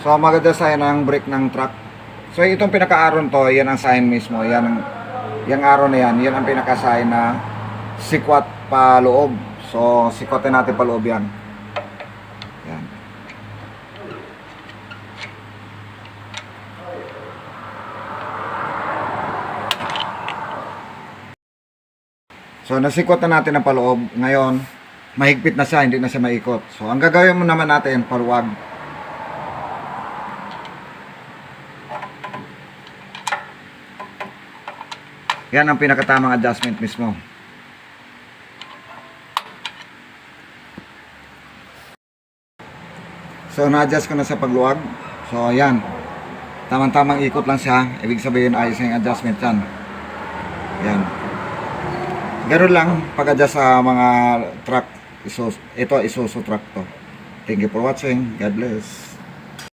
So maganda sa ng brake ng truck. So itong pinaka-aron to, yan ang sign mismo. Yan ang yung aron na yan, yan ang pinaka-sign na sikwat pa loob. So sikwatin natin pa loob yan. Yan. So nasikwat na natin ang paloob. Ngayon, mahigpit na siya, hindi na siya maikot. So ang gagawin mo naman natin, paluwag. Yan ang pinakatamang adjustment mismo. So na-adjust ko na sa pagluwag. So ayan. Tamang-tamang ikot lang siya. Ibig sabihin ayos na yung adjustment yan. Yan. Ganun lang pag-adjust sa mga truck. Isos, ito isuso truck to. Thank you for watching. God bless.